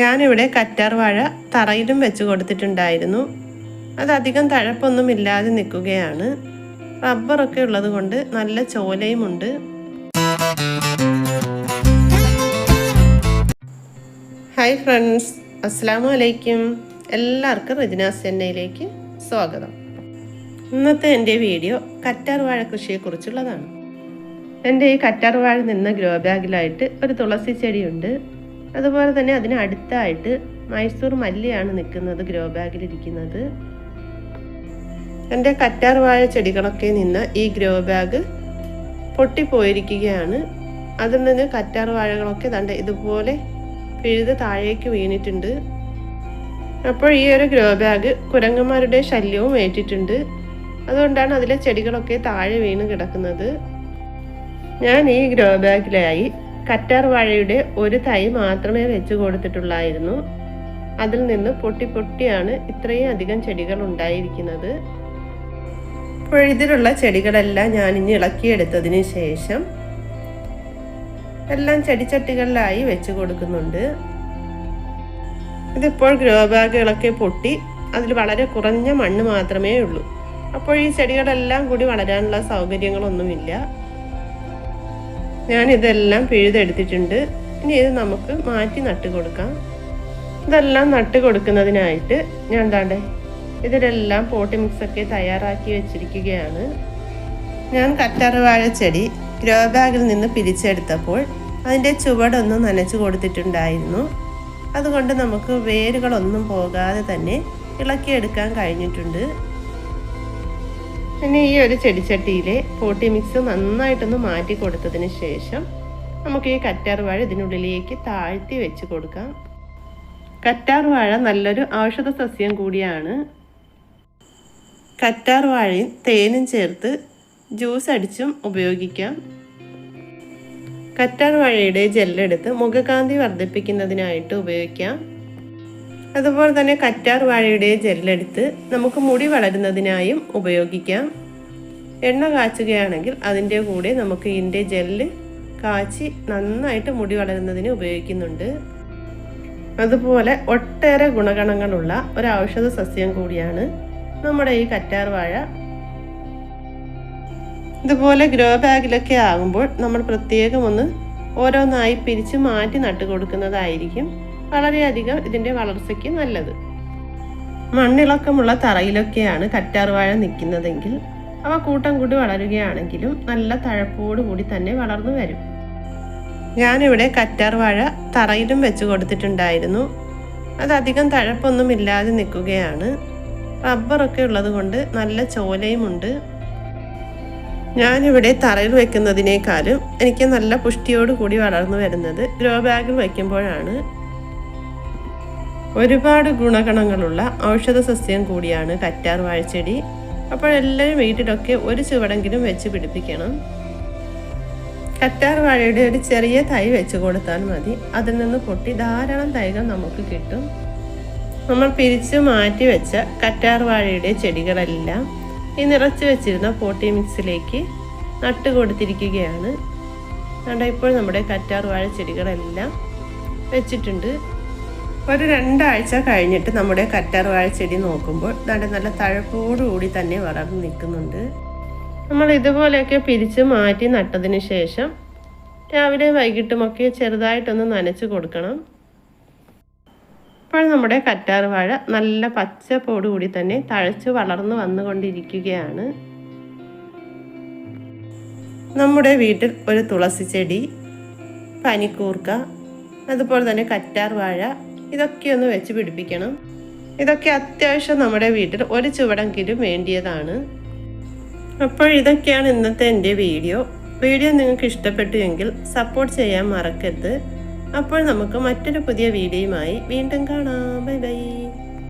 ഞാനിവിടെ കറ്റാർ വാഴ തറയിലും വെച്ച് കൊടുത്തിട്ടുണ്ടായിരുന്നു. അതധികം തഴപ്പൊന്നും ഇല്ലാതെ നിൽക്കുകയാണ്. റബ്ബറൊക്കെ ഉള്ളത് കൊണ്ട് നല്ല ചോലയുമുണ്ട്. ഹായ് ഫ്രണ്ട്സ് അസ്സാം വലൈക്കും എല്ലാവർക്കും റജിനാസ് ചെന്നൈയിലേക്ക് സ്വാഗതം. ഇന്നത്തെ എന്റെ വീഡിയോ കറ്റാർ വാഴ കൃഷിയെക്കുറിച്ചുള്ളതാണ്. എന്റെ ഈ കറ്റാർ വാഴ നിന്ന ഗ്രോ ബാഗിലായിട്ട് ഒരു തുളസി ചെടിയുണ്ട്. അതുപോലെ തന്നെ അതിന് അടുത്തായിട്ട് മൈസൂർ മല്ലിയാണ് നിൽക്കുന്നത് ഗ്രോ ബാഗിലിരിക്കുന്നത്. എന്റെ കറ്റാർ വാഴ ചെടികളൊക്കെ നിന്ന് ഈ ഗ്രോ ബാഗ് പൊട്ടിപ്പോയിരിക്കുകയാണ്. അതിൽ നിന്ന് കറ്റാർ വാഴകളൊക്കെ തണ്ട് ഇതുപോലെ പിഴുത് താഴേക്ക് വീണിട്ടുണ്ട്. അപ്പോൾ ഈ ഒരു ഗ്രോ ബാഗ് കുരങ്ങന്മാരുടെ ശല്യവും ഏറ്റിട്ടുണ്ട്. അതുകൊണ്ടാണ് അതിലെ ചെടികളൊക്കെ താഴെ വീണ് കിടക്കുന്നത്. ഞാൻ ഈ ഗ്രോ ബാഗിലായി കറ്റാർ വാഴയുടെ ഒരു തൈ മാത്രമേ വെച്ച് കൊടുത്തിട്ടുള്ളായിരുന്നു. അതിൽ നിന്ന് പൊട്ടി പൊട്ടിയാണ് ഇത്രയും അധികം ചെടികൾ ഉണ്ടായിരിക്കുന്നത്. അപ്പോൾ ഇതിലുള്ള ചെടികളെല്ലാം ഞാൻ ഇനി ഇളക്കിയെടുത്തതിന് ശേഷം എല്ലാം ചെടിച്ചട്ടികളിലായി വെച്ച് കൊടുക്കുന്നുണ്ട്. ഇതിപ്പോൾ ഗ്രോ ബാഗുകളൊക്കെ പൊട്ടി അതിൽ വളരെ കുറഞ്ഞ മണ്ണ് മാത്രമേ ഉള്ളൂ. അപ്പോൾ ഈ ചെടികളെല്ലാം കൂടി വളരാനുള്ള സൗകര്യങ്ങളൊന്നുമില്ല. ഞാൻ ഇതെല്ലാം പിഴുതെടുത്തിട്ടുണ്ട്. ഇനി ഇത് നമുക്ക് മാറ്റി നട്ട് കൊടുക്കാം. ഇതെല്ലാം നട്ട് കൊടുക്കുന്നതിനായിട്ട് ഞാൻ എന്താണ്ടേ ഇതിലെല്ലാം പോട്ടി മിക്സൊക്കെ തയ്യാറാക്കി വെച്ചിരിക്കുകയാണ്. ഞാൻ കറ്റാറ് വാഴ ചെടി ഗ്രോ ബാഗിൽ നിന്ന് പിരിച്ചെടുത്തപ്പോൾ അതിന്റെ ചുവടൊന്നും നനച്ചു കൊടുത്തിട്ടുണ്ടായിരുന്നു. അതുകൊണ്ട് നമുക്ക് വേരുകളൊന്നും പോകാതെ തന്നെ ഇളക്കിയെടുക്കാൻ കഴിഞ്ഞിട്ടുണ്ട്. പിന്നെ ഈ ഒരു ചെടിച്ചട്ടിയിലെ പോട്ടി മിക്സ് നന്നായിട്ടൊന്ന് മാറ്റി കൊടുത്തതിന് ശേഷം നമുക്ക് ഈ കറ്റാർ വാഴ ഇതിനുള്ളിലേക്ക് താഴ്ത്തി വെച്ച് കൊടുക്കാം. കറ്റാർ വാഴ നല്ലൊരു ഔഷധ സസ്യം കൂടിയാണ്. കറ്റാർ വാഴയും തേനും ചേർത്ത് ജ്യൂസ് അടിച്ചും ഉപയോഗിക്കാം. കറ്റാർ വാഴയുടെ ജെല്ലെടുത്ത് മുഖകാന്തി വർദ്ധിപ്പിക്കുന്നതിനായിട്ട് ഉപയോഗിക്കാം. അതുപോലെ തന്നെ കറ്റാർ വാഴയുടെ ജെല്ലെടുത്ത് നമുക്ക് മുടി വളരുന്നതിനായും ഉപയോഗിക്കാം. എണ്ണ കാച്ചുകയാണെങ്കിൽ അതിന്റെ കൂടെ നമുക്ക് ഇതിന്റെ ജെല്ല് കാച്ചി നന്നായിട്ട് മുടി വളരുന്നതിന് ഉപയോഗിക്കുന്നുണ്ട്. അതുപോലെ ഒട്ടേറെ ഗുണഗണങ്ങളുള്ള ഒരു ഔഷധ സസ്യം കൂടിയാണ് നമ്മുടെ ഈ കറ്റാർ വാഴ. ഇതുപോലെ ഗ്രോ ബാഗിലൊക്കെ ആകുമ്പോൾ നമ്മൾ പ്രത്യേകം ഒന്ന് ഓരോന്നായി പിരിച്ച് മാറ്റി നട്ടു കൊടുക്കുന്നതായിരിക്കും വളരെയധികം ഇതിന്റെ വളർച്ചയ്ക്ക് നല്ലത്. മണ്ണിളക്കമുള്ള തറയിലൊക്കെയാണ് കറ്റാർവാഴ നിൽക്കുന്നതെങ്കിൽ അവ കൂട്ടം കൂടി വളരുകയാണെങ്കിലും നല്ല തഴപ്പോട് കൂടി തന്നെ വളർന്നു വരും. ഞാനിവിടെ കറ്റാർ വാഴ തറയിലും വെച്ച് കൊടുത്തിട്ടുണ്ടായിരുന്നു. അതധികം തഴപ്പൊന്നും ഇല്ലാതെ നിൽക്കുകയാണ്. റബ്ബറൊക്കെ ഉള്ളത് കൊണ്ട് നല്ല ചോലയുമുണ്ട് ഞാനിവിടെ തറയിൽ വെക്കുന്നതിനേക്കാളും എനിക്ക് നല്ല പുഷ്ടിയോട് കൂടി വളർന്നു വരുന്നത് ഗ്രോ ബാഗിൽ വയ്ക്കുമ്പോഴാണ് ഒരുപാട് ഗുണഗണങ്ങളുള്ള ഔഷധ സസ്യം കൂടിയാണ് കറ്റാർ വാഴച്ചെടി. അപ്പോൾ എല്ലാവരും വീട്ടിലൊക്കെ ഒരു ചുവടെങ്കിലും വെച്ച് പിടിപ്പിക്കണം. കറ്റാർ വാഴയുടെ ഒരു ചെറിയ തൈ വെച്ച് കൊടുത്താൽ മതി. അതിൽ നിന്ന് പൊട്ടി ധാരാളം തൈകൾ നമുക്ക് കിട്ടും. നമ്മൾ പിരിച്ചു മാറ്റി വെച്ച കറ്റാർ വാഴയുടെ ചെടികളെല്ലാം ഈ നിറച്ച് വെച്ചിരുന്ന പോട്ടി മിക്സിലേക്ക് നട്ട് കൊടുത്തിരിക്കുകയാണ്. അതുകൊണ്ട് ഇപ്പോൾ നമ്മുടെ കറ്റാർ വാഴ ചെടികളെല്ലാം വെച്ചിട്ടുണ്ട്. ഒരു രണ്ടാഴ്ച കഴിഞ്ഞിട്ട് നമ്മുടെ കറ്റാർവാഴ ചെടി നോക്കുമ്പോൾ നല്ല നല്ല തഴപ്പോടുകൂടി തന്നെ വളർന്നു നിൽക്കുന്നുണ്ട്. നമ്മൾ ഇതുപോലെയൊക്കെ പിരിച്ച് മാറ്റി നട്ടതിന് ശേഷം രാവിലെ വൈകിട്ടുമൊക്കെ ചെറുതായിട്ടൊന്ന് നനച്ച് കൊടുക്കണം. ഇപ്പോൾ നമ്മുടെ കറ്റാർ വാഴ നല്ല പച്ചപ്പോടുകൂടി തന്നെ തഴച്ച് വളർന്നു വന്നുകൊണ്ടിരിക്കുകയാണ്. നമ്മുടെ വീട്ടിൽ ഒരു തുളസി ചെടി പനിക്കൂർക്ക അതുപോലെ തന്നെ കറ്റാർ വാഴ ഇതൊക്കെ ഒന്ന് വെച്ച് പിടിപ്പിക്കണം. ഇതൊക്കെ അത്യാവശ്യം നമ്മുടെ വീട്ടിൽ ഒരു ചുവടെങ്കിലും വേണ്ടിയതാണ്. അപ്പോൾ ഇതൊക്കെയാണ് ഇന്നത്തെ എന്റെ വീഡിയോ. വീഡിയോ നിങ്ങൾക്ക് ഇഷ്ടപ്പെട്ടു എങ്കിൽ സപ്പോർട്ട് ചെയ്യാൻ മറക്കരുത്. അപ്പോൾ നമുക്ക് മറ്റൊരു പുതിയ വീഡിയോയുമായി വീണ്ടും കാണാം. Bye bye.